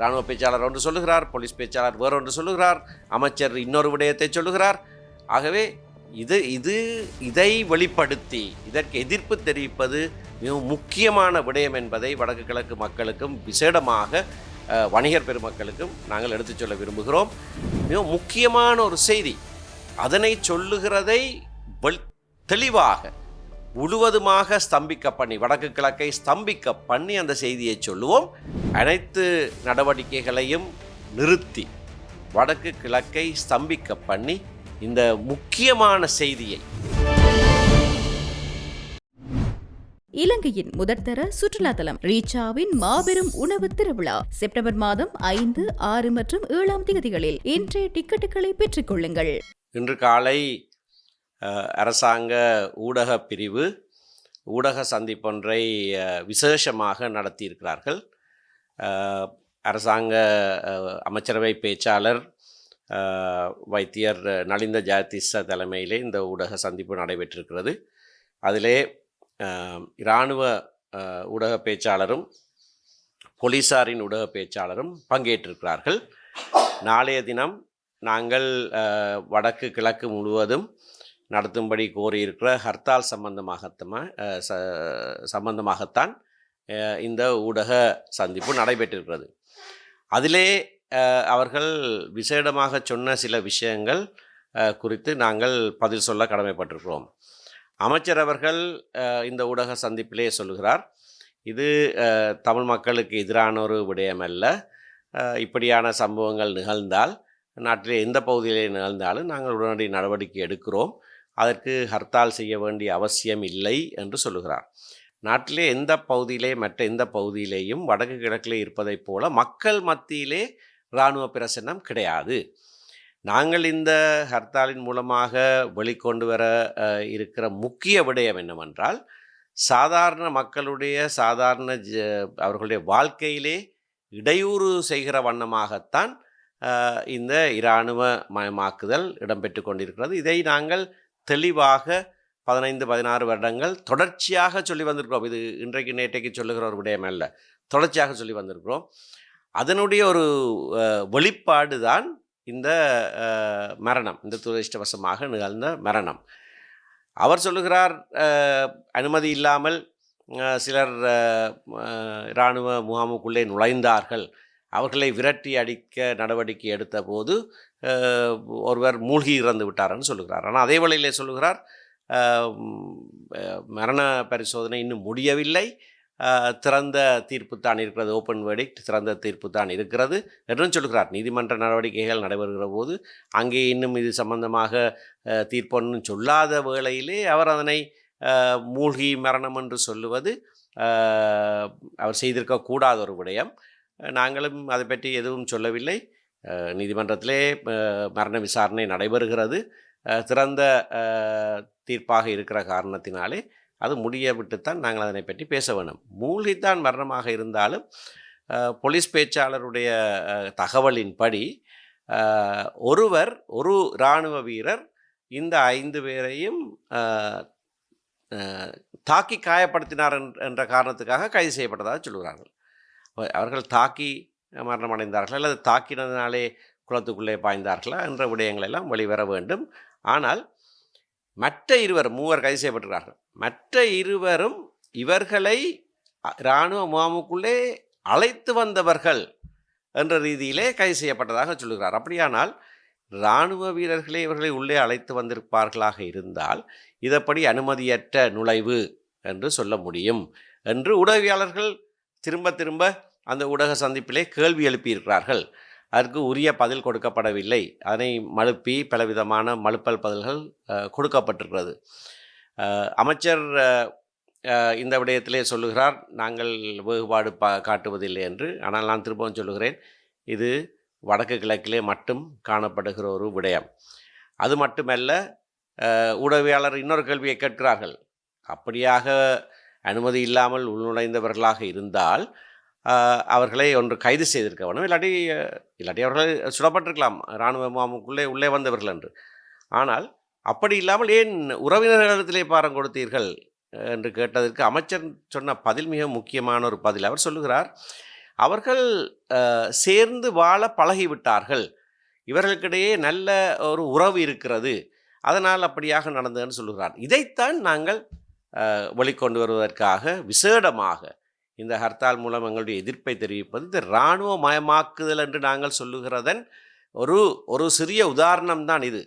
இராணுவ பேச்சாளர் ஒன்று சொல்லுகிறார் போலீஸ் பேச்சாளர் வேறொன்று சொல்லுகிறார் அமைச்சர் இன்னொரு விடயத்தை சொல்லுகிறார். ஆகவே இது இது இதை வெளிப்படுத்தி இதற்கு எதிர்ப்பு தெரிவிப்பது மிகவும் முக்கியமான விடயம் என்பதை வடக்கு கிழக்கு மக்களுக்கும் விசேடமாக வணிகர் பெருமக்களுக்கும் நாங்கள் எடுத்துச் சொல்ல விரும்புகிறோம். மிகவும் முக்கியமான ஒரு செய்தி அதனை சொல்லுகிறதை தெளிவாக முழுவதுமாக ஸ்தம்பிக்க பண்ணி வடக்கு கிழக்கை ஸ்தம்பிக்க பண்ணி அந்த செய்தியை சொல்லுவோம். அனைத்து நடவடிக்கைகளையும் நிறுத்தி வடக்கு கிழக்கை ஸ்தம்பிக்க பண்ணி இந்த முக்கியமான செய்தியை. இலங்கையின் முதற்தர சுற்றுலா தலம் ரீச்சாவின் மாபெரும் உணவு திருவிழா செப்டம்பர் மாதம் ஐந்து ஆறு மற்றும் ஏழாம் தேதிகளில் இன்றைய டிக்கெட்டுகளை பெற்றுக் கொள்ளுங்கள். இன்று காலை அரசாங்க ஊடக பிரிவு ஊடக சந்திப்பொன்றை விசேஷமாக நடத்தியிருக்கிறார்கள். அரசாங்க அமைச்சரவை பேச்சாளர் வைத்தியர் நலிந்த ஜெயதிஷ தலைமையிலே இந்த ஊடக சந்திப்பு நடைபெற்றிருக்கிறது. அதிலே இராணுவ ஊடக பேச்சாளரும் போலீசாரின் ஊடக பேச்சாளரும் பங்கேற்றிருக்கிறார்கள். நாளைய தினம் நாங்கள் வடக்கு கிழக்கு முழுவதும் நடத்தும்படி கோரியிருக்கிற ஹர்த்தால் சம்பந்தமாகத்தமா ச சம்பந்தமாகத்தான் இந்த ஊடக சந்திப்பு நடைபெற்றிருக்கிறது. அதிலே அவர்கள் விசேடமாக சொன்ன சில விஷயங்கள் குறித்து நாங்கள் பதில் சொல்ல கடமைப்பட்டிருக்கிறோம். அமைச்சர் அவர்கள் இந்த ஊடக சந்திப்பிலே சொல்லுகிறார் இது தமிழ் மக்களுக்கு எதிரான ஒரு விடயம் அல்ல இப்படியான சம்பவங்கள் நிகழ்ந்தால் நாட்டிலே எந்த பகுதியிலே நிகழ்ந்தாலும் நாங்கள் உடனடி நடவடிக்கை எடுக்கிறோம். அதற்கு ஹர்த்தால் செய்ய வேண்டிய அவசியம் இல்லை என்று சொல்லுகிறார். நாட்டிலே எந்த பகுதியிலே மற்ற எந்த பகுதியிலேயும் வடக்கு கிழக்கிலே இருப்பதைப் போல மக்கள் மத்தியிலே இராணுவ பிரசன்னம் கிடையாது. நாங்கள் இந்த ஹர்த்தாலின் மூலமாக வெளிக்கொண்டு வர இருக்கிற முக்கிய விடயம் என்னவென்றால் சாதாரண மக்களுடைய சாதாரண ஜ அவர்களுடைய வாழ்க்கையிலே இடையூறு செய்கிற வண்ணமாகத்தான் இந்த இராணுவ மயமாக்குதல் இடம்பெற்று கொண்டிருக்கிறது. இதை நாங்கள் தெளிவாக பதினைந்து பதினாறு வருடங்கள் தொடர்ச்சியாக சொல்லி வந்திருக்கிறோம். இது இன்றைக்கு நேற்றைக்கு சொல்லுகிற ஒரு விடயம் அல்ல. தொடர்ச்சியாக சொல்லி வந்திருக்கிறோம். அதனுடைய ஒரு வெளிப்பாடு தான் இந்த மரணம். இந்த துரதிருஷ்டவசமாக நிகழ்ந்த மரணம். அவர் சொல்லுகிறார் அனுமதி இல்லாமல் சிலர் இராணுவ முகாமுக்குள்ளே நுழைந்தார்கள். அவர்களை விரட்டி அடிக்க நடவடிக்கை எடுத்த போது ஒருவர் மூழ்கி இறந்து விட்டார்னு சொல்லுகிறார். ஆனால் அதே வேளையிலே சொல்லுகிறார் மரண பரிசோதனை இன்னும் முடியவில்லை. திறந்த தீர்ப்பு தான் இருக்கிறது. ஓப்பன் வெடிக்ட் திறந்த தீர்ப்பு தான் இருக்கிறது என்றும் சொல்கிறார் நீதிமன்ற நடவடிக்கைகள் நடைபெறுகிற போது அங்கே இன்னும் இது சம்பந்தமாக அஹ், தீர்ப்பொன்னும் சொல்லாத வேளையிலே அவர் அதனை மூழ்கி மரணம் என்று சொல்லுவது அவர் செய்திருக்கக்கூடாத ஒரு விடயம். நாங்களும் அதை பற்றி எதுவும் சொல்லவில்லை. நீதிமன்றத்திலே மரண விசாரணை நடைபெறுகிறது. திறந்த தீர்ப்பாக இருக்கிற காரணத்தினாலே அது முடிய விட்டுத்தான் நாங்கள் அதனை பற்றி பேச வேண்டும். மூழ்கித்தான் மரணமாக இருந்தாலும் போலீஸ் பேச்சாளருடைய தகவலின்படி ஒருவர் ஒரு இராணுவ வீரர் இந்த ஐந்து பேரையும் தாக்கி காயப்படுத்தினார் என்ற- காரணத்துக்காக கைது செய்யப்பட்டதாக சொல்கிறார்கள் அவர்கள் தாக்கி மரணமடைந்தார்களா? அல்லது தாக்கினதினாலே குளத்துக்குள்ளே பாய்ந்தார்களா? என்ற விடயங்கள் எல்லாம் வெளிவர வேண்டும். ஆனால் மற்ற இருவர் மூவர் கைது செய்யப்பட்டிருக்கிறார்கள். மற்ற இருவரும் இவர்களை இராணுவ முகாமுக்குள்ளே அழைத்து வந்தவர்கள் என்ற ரீதியிலே கைது செய்யப்பட்டதாக சொல்லுகிறார். அப்படியானால் இராணுவ வீரர்களே இவர்களை உள்ளே அழைத்து வந்திருப்பார்களாக இருந்தால் இதப்படி அனுமதியற்ற நுழைவு என்று சொல்ல முடியும் என்று உதவியாளர்கள் திரும்ப திரும்ப அந்த ஊடக சந்திப்பிலே கேள்வி எழுப்பியிருக்கிறார்கள். அதற்கு உரிய பதில் கொடுக்கப்படவில்லை. அதனை மழுப்பி பலவிதமான மழுப்பல் பதில்கள் கொடுக்கப்பட்டிருக்கிறது. அமைச்சர் இந்த விடயத்திலே சொல்லுகிறார் நாங்கள் வேறுபாடு பா காட்டுவதில்லை என்று. ஆனால் நான் திரும்பவும் சொல்லுகிறேன் இது வடக்கு கிழக்கிலே மட்டும் காணப்படுகிற ஒரு விடயம். அது மட்டுமல்ல ஊடகவியாளர் இன்னொரு கேள்வியை கேட்கிறார்கள். அப்படியாக அனுமதி இல்லாமல் உள்நுழைந்தவர்களாக இருந்தால் அவர்களை ஒன்று கைது செய்திருக்க வேணும் இல்லாட்டி இல்லாட்டி அவர்கள் சுடப்பட்டிருக்கலாம். இராணுவ முகாமுக்குள்ளே உள்ளே வந்தவர்கள் என்று. ஆனால் அப்படி இல்லாமல் ஏன் உறவினர்களிடத்திலே பாரம் கொடுத்தீர்கள் என்று கேட்டதற்கு அமைச்சர் சொன்ன பதில் மிக முக்கியமான ஒரு பதில். அவர் சொல்லுகிறார் அவர்கள் சேர்ந்து வாழ பழகிவிட்டார்கள். இவர்களுக்கிடையே நல்ல ஒரு உறவு இருக்கிறது. அதனால் அப்படியாக நடந்ததுன்னு சொல்லுகிறார். இதைத்தான் நாங்கள் வெளிக்கொண்டு வருவதற்காக விசேடமாக இந்த ஹர்த்தால் மூலம் எங்களுடைய எதிர்ப்பை தெரிவிப்பது இந்த இராணுவ மயமாக்குதல் என்று நாங்கள் சொல்லுகிறதன் ஒரு ஒரு சிறிய உதாரணம் தான் இது.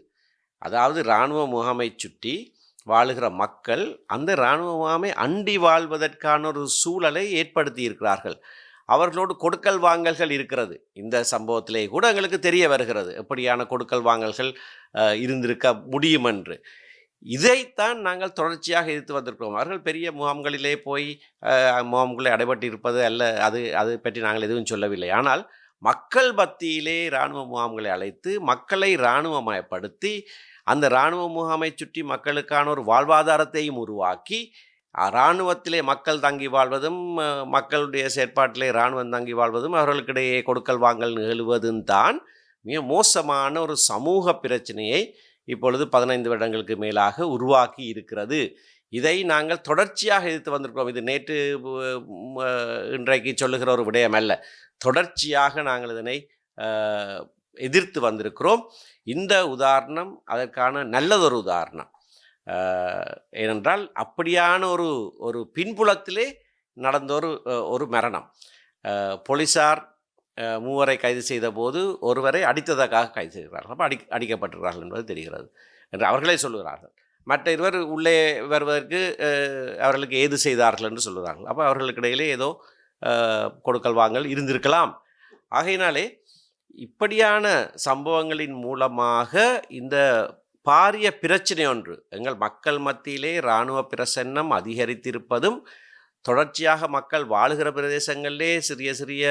அதாவது இராணுவ முகாமை சுற்றி வாழுகிற மக்கள் அந்த இராணுவ முகாமை அண்டி வாழ்வதற்கான ஒரு சூழலை ஏற்படுத்தி இருக்கிறார்கள் அவர்களோடு கொடுக்கல் வாங்கல்கள் இருக்கிறது. இந்த சம்பவத்திலே கூட எங்களுக்கு தெரிய வருகிறது. எப்படியான கொடுக்கல் வாங்கல்கள் இருந்திருக்க முடியும் என்று இதைத்தான் நாங்கள் தொடர்ச்சியாக எதிர்த்து வந்திருக்கிறோம். அவர்கள் பெரிய முகாம்களிலே போய் முகாம்களை அடைபட்டு இருப்பது அல்ல அது அது பற்றி நாங்கள் எதுவும் சொல்லவில்லை. ஆனால் மக்கள் மத்தியிலே இராணுவ முகாம்களை அழைத்து மக்களை இராணுவமயப்படுத்தி அந்த இராணுவ முகாமை சுற்றி மக்களுக்கான ஒரு வாழ்வாதாரத்தையும் உருவாக்கி இராணுவத்திலே மக்கள் தங்கி வாழ்வதும் மக்களுடைய செயற்பாட்டிலே இராணுவம் தங்கி வாழ்வதும் அவர்களுக்கிடையே கொடுக்கல் வாங்கல் நிகழ்வதும் தான் மிக மோசமான ஒரு சமூக பிரச்சனையை இப்பொழுது பதினைந்து வருடங்களுக்கு மேலாக உருவாக்கி இருக்கிறது. இதை நாங்கள் தொடர்ச்சியாக எதிர்த்து வந்திருக்கிறோம். இது நேற்று இன்றைக்கு சொல்லுகிற ஒரு விடயம் அல்ல. தொடர்ச்சியாக நாங்கள் இதனை எதிர்த்து வந்திருக்கிறோம். இந்த உதாரணம் அதற்கான நல்லதொரு உதாரணம். ஏனென்றால் அப்படியான ஒரு ஒரு பின்புலத்திலே நடந்த ஒரு ஒரு மரணம். போலீஸார் போலீசார் மூவரை கைது செய்த போது ஒருவரை அடித்ததற்காக கைது செய்கிறார்கள். அப்போ அடி அடிக்கப்பட்டிருக்கிறார்கள் என்பது தெரிகிறது என்று அவர்களே சொல்லுகிறார்கள். மற்ற இருவர் உள்ளே வருவதற்கு அவர்களுக்கு ஏது செய்தார்கள் என்று சொல்லுகிறார்கள். அப்போ அவர்களுக்கு இடையிலே ஏதோ கொடுக்கல் வாங்கல் இருந்திருக்கலாம். ஆகையினாலே இப்படியான சம்பவங்களின் மூலமாக இந்த பாரிய பிரச்சனை ஒன்று எங்கள் மக்கள் மத்தியிலே இராணுவ பிரசன்னம் அதிகரித்திருப்பதும் தொடர்ச்சியாக மக்கள் வாழுகிற பிரதேசங்களிலே சிறிய சிறிய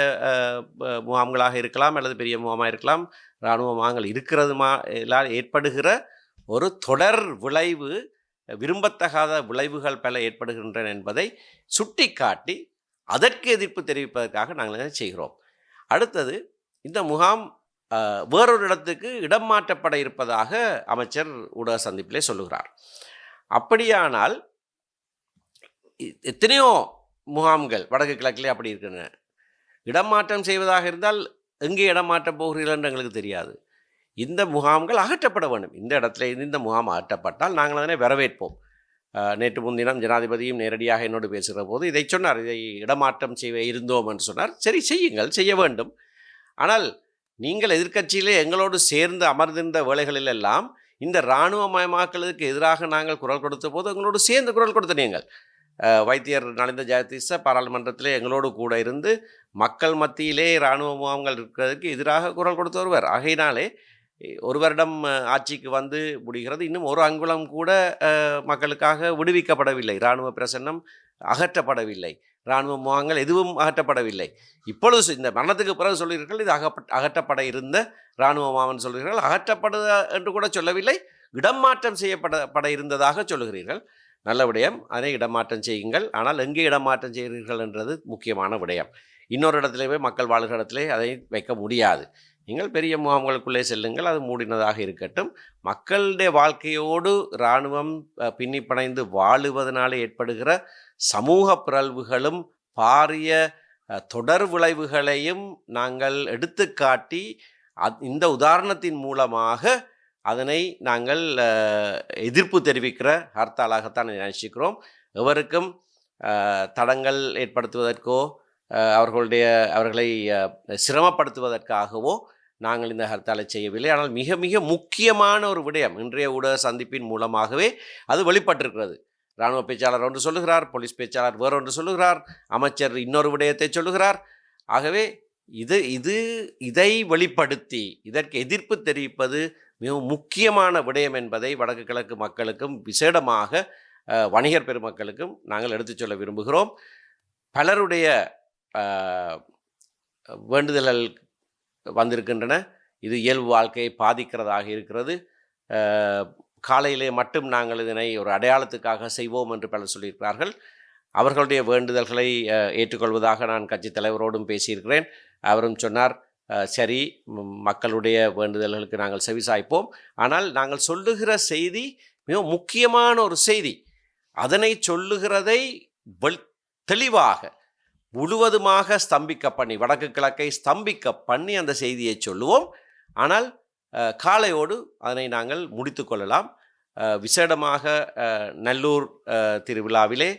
முகாம்களாக இருக்கலாம் அல்லது பெரிய முகாமாக இருக்கலாம். இராணுவ முகாம்கள் இருக்கிறதுமா எல்லாம் ஏற்படுகிற ஒரு தொடர் விளைவு விரும்பத்தகாத விளைவுகள் பல ஏற்படுகின்றன என்பதை சுட்டிக்காட்டி அதற்கு எதிர்ப்பு தெரிவிப்பதற்காக நாங்கள் என்ன செய்கிறோம். அடுத்தது இந்த முகாம் வேறொரு இடத்துக்கு இடம் மாற்றப்பட இருப்பதாக அமைச்சர் ஊடக சந்திப்பிலே சொல்லுகிறார். அப்படியானால் எத்தனையோ முகாம்கள் வடக்கு கிழக்கிலே அப்படி இருக்கின்றன. இடமாற்றம் செய்வதாக இருந்தால் எங்கே இடமாற்றம் போகிறீர்கள் என்று எங்களுக்கு தெரியாது. இந்த முகாம்கள் அகற்றப்பட வேண்டும். இந்த இடத்துல இருந்து இந்த முகாம் அகற்றப்பட்டால் நாங்கள் அதனை வரவேற்போம். நேற்று முன்தினம் ஜனாதிபதியும் நேரடியாக என்னோடு பேசுகிற போது இதை சொன்னார். இதை இடமாற்றம் செய்ய இருந்தோம் என்று சொன்னார். சரி செய்யுங்கள் செய்ய வேண்டும். ஆனால் நீங்கள் எதிர்க்கட்சியிலே எங்களோடு சேர்ந்து அமர்ந்திருந்த வேலைகளிலெல்லாம் இந்த இராணுவமயமாக்கலுக்கு எதிராக நாங்கள் குரல் கொடுத்த போது எங்களோடு சேர்ந்து குரல் கொடுத்த நீங்கள். வைத்தியர் நலிந்த ஜெயதீச பாராளுமன்றத்திலே எங்களோடு கூட இருந்து மக்கள் மத்தியிலே இராணுவ முகாம்கள் இருக்கிறதுக்கு எதிராக குரல் கொடுத்து வருவார். ஆகையினாலே ஒரு வருடம் ஆட்சிக்கு வந்து முடிகிறது. இன்னும் ஒரு அங்குலம் கூட மக்களுக்காக விடுவிக்கப்படவில்லை. இராணுவ பிரசன்னம் அகற்றப்படவில்லை. இராணுவ முகாங்கள் எதுவும் அகற்றப்படவில்லை. இப்பொழுது இந்த மரணத்துக்கு பிறகு சொல்கிறீர்கள் இது அகப்பட் அகற்றப்பட இருந்த இராணுவ முகாம்னு சொல்கிறீர்கள். அகற்றப்பட என்று கூட சொல்லவில்லை. இடம் மாற்றம் செய்யப்பட பட இருந்ததாக சொல்கிறீர்கள். நல்ல விடயம். அதை இடமாற்றம் செய்யுங்கள். ஆனால் எங்கே இடமாற்றம் செய்கிறீர்கள் என்றது முக்கியமான விடயம். இன்னொரு இடத்துல போய் மக்கள் வாழ்கிற இடத்திலே அதை வைக்க முடியாது. நீங்கள் பெரிய முகாம்களுக்குள்ளே செல்லுங்கள். அது மூடினதாக இருக்கட்டும். மக்களுடைய வாழ்க்கையோடு இராணுவம் பின்னி பிணைந்து வாழுவதனாலே ஏற்படுகிற சமூக பிறழ்வுகளும் பாரிய தொடர் விளைவுகளையும் நாங்கள் எடுத்துக்காட்டி அத்- இந்த உதாரணத்தின் மூலமாக அதனை நாங்கள் எதிர்ப்பு தெரிவிக்கிற ஹர்த்தாலாகத்தான் நினைச்சிக்கிறோம் எவருக்கும் தடங்கள் ஏற்படுத்துவதற்கோ அவர்களுடைய அவர்களை சிரமப்படுத்துவதற்காகவோ நாங்கள் இந்த ஹர்த்தாலை செய்யவில்லை. ஆனால் மிக மிக முக்கியமான ஒரு விடயம் இன்றைய ஊடக சந்திப்பின் மூலமாகவே அது வெளிப்பட்டிருக்கிறது. இராணுவ பேச்சாளர் ஒன்று சொல்லுகிறார் போலீஸ் பேச்சாளர் வேறொன்று சொல்லுகிறார் அமைச்சர் இன்னொரு விடயத்தை சொல்லுகிறார். ஆகவே இது இது இதை வெளிப்படுத்தி இதற்கு எதிர்ப்பு தெரிவிப்பது மிகவும் முக்கியமான விடயம் என்பதை வடக்கு கிழக்கு மக்களுக்கும் விசேடமாக வணிகர் பெருமக்களுக்கும் நாங்கள் எடுத்துச் சொல்ல விரும்புகிறோம். பலருடைய வேண்டுதல்கள் வந்திருக்கின்றன. இது இயல்பு வாழ்க்கையை பாதிக்கிறதாக இருக்கிறது. காலையிலே மட்டும் நாங்கள் இதனை ஒரு அடையாளத்துக்காக செய்வோம் என்று பலர் சொல்லியிருக்கிறார்கள். அவர்களுடைய வேண்டுதல்களை ஏற்றுக்கொள்வதாக நான் கட்சித் தலைவரோடும் பேசியிருக்கிறேன். அவரும் சொன்னார் சரி மக்களுடைய வேண்டுதல்களுக்கு நாங்கள் செவிசாய்ப்போம். ஆனால் நாங்கள் சொல்லுகிற செய்தி மிக முக்கியமான ஒரு செய்தி. அதனை சொல்லுகிறதை தெளிவாக முழுவதுமாக ஸ்தம்பிக்க பண்ணி வடக்கு கிழக்கை ஸ்தம்பிக்க பண்ணி அந்த செய்தியை சொல்லுவோம். ஆனால் காலையோடு அதனை நாங்கள் முடித்து கொள்ளலாம். விசேடமாக நல்லூர் திருவிழாவிலே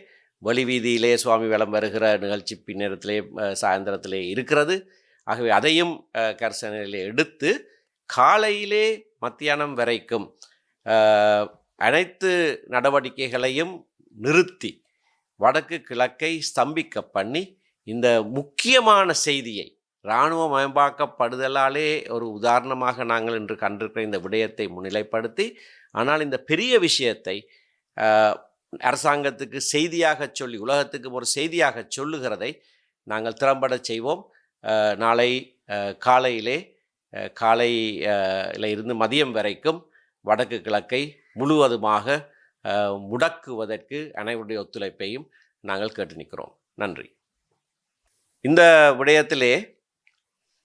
வழிவீதியிலே சுவாமி வலம் வருகிற நிகழ்ச்சி பின்னேரத்திலே சாயந்தரத்திலே இருக்கிறது. ஆகவே அதையும் கரிசனையில் எடுத்து காலையிலே மத்தியானம் வரைக்கும் அனைத்து நடவடிக்கைகளையும் நிறுத்தி வடக்கு கிழக்கை ஸ்தம்பிக்க பண்ணி இந்த முக்கியமான செய்தியை இராணுவ மயமாக்கப்படுதலாலே ஒரு உதாரணமாக நாங்கள் இன்று கண்டிருக்கிற இந்த விடயத்தை முன்னிலைப்படுத்தி ஆனால் இந்த பெரிய விஷயத்தை அரசாங்கத்துக்கு செய்தியாக சொல்லி உலகத்துக்கு ஒரு செய்தியாக சொல்லுகிறதை நாங்கள் திறம்பட செய்வோம். நாளை காலையிலே காலையில் இருந்து மதியம் வரைக்கும் வடக்கு கிழக்கை முழுவதுமாக முடக்குவதற்கு அனைவருடைய ஒத்துழைப்பையும் நாங்கள் கேட்டு நிற்கிறோம். நன்றி. இந்த விடயத்திலே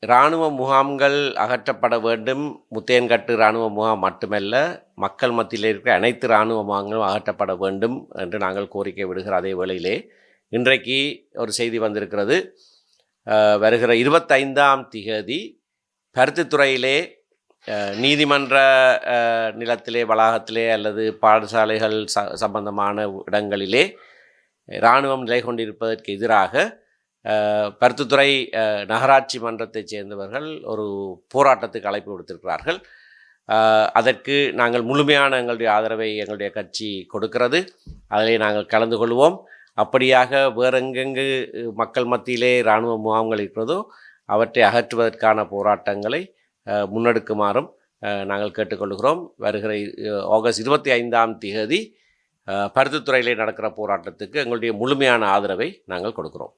இராணுவ முகாம்கள் அகற்றப்பட வேண்டும். முத்தேன்கட்டு இராணுவ முகாம் மட்டுமல்ல மக்கள் மத்தியில் இருக்கிற அனைத்து இராணுவ முகாம்களும் அகற்றப்பட வேண்டும் என்று நாங்கள் கோரிக்கை விடுகிற அதே வேளையிலே இன்றைக்கு ஒரு செய்தி வந்திருக்கிறது. வருகிற இருபத்தைந்தாம் திகதி பருத்தித்துறையிலே நீதிமன்ற நிலத்திலே வளாகத்திலே அல்லது பாடசாலைகள் ச சம்பந்தமான இடங்களிலே இராணுவம் நிலை கொண்டிருப்பதற்கு எதிராக அஹ், பருத்தித்துறை நகராட்சி மன்றத்தைச் சேர்ந்தவர்கள் ஒரு போராட்டத்துக்கு அழைப்பு கொடுத்திருக்கிறார்கள் அதற்கு நாங்கள் முழுமையான எங்களுடைய ஆதரவை எங்களுடைய கட்சி கொடுக்கிறது. அதிலே நாங்கள் கலந்து கொள்வோம். அப்படியாக வேறெங்கெங்கு மக்கள் மத்தியிலே இராணுவ முகாம்கள் இருக்கிறதோ அவற்றை அகற்றுவதற்கான போராட்டங்களை முன்னெடுக்குமாறும் நாங்கள் கேட்டுக்கொள்கிறோம். வருகிற ஆகஸ்ட் இருபத்தி ஐந்தாம் திகதி பருத்தித்துறையிலே நடக்கிற போராட்டத்துக்கு எங்களுடைய முழுமையான ஆதரவை நாங்கள் கொடுக்கிறோம்.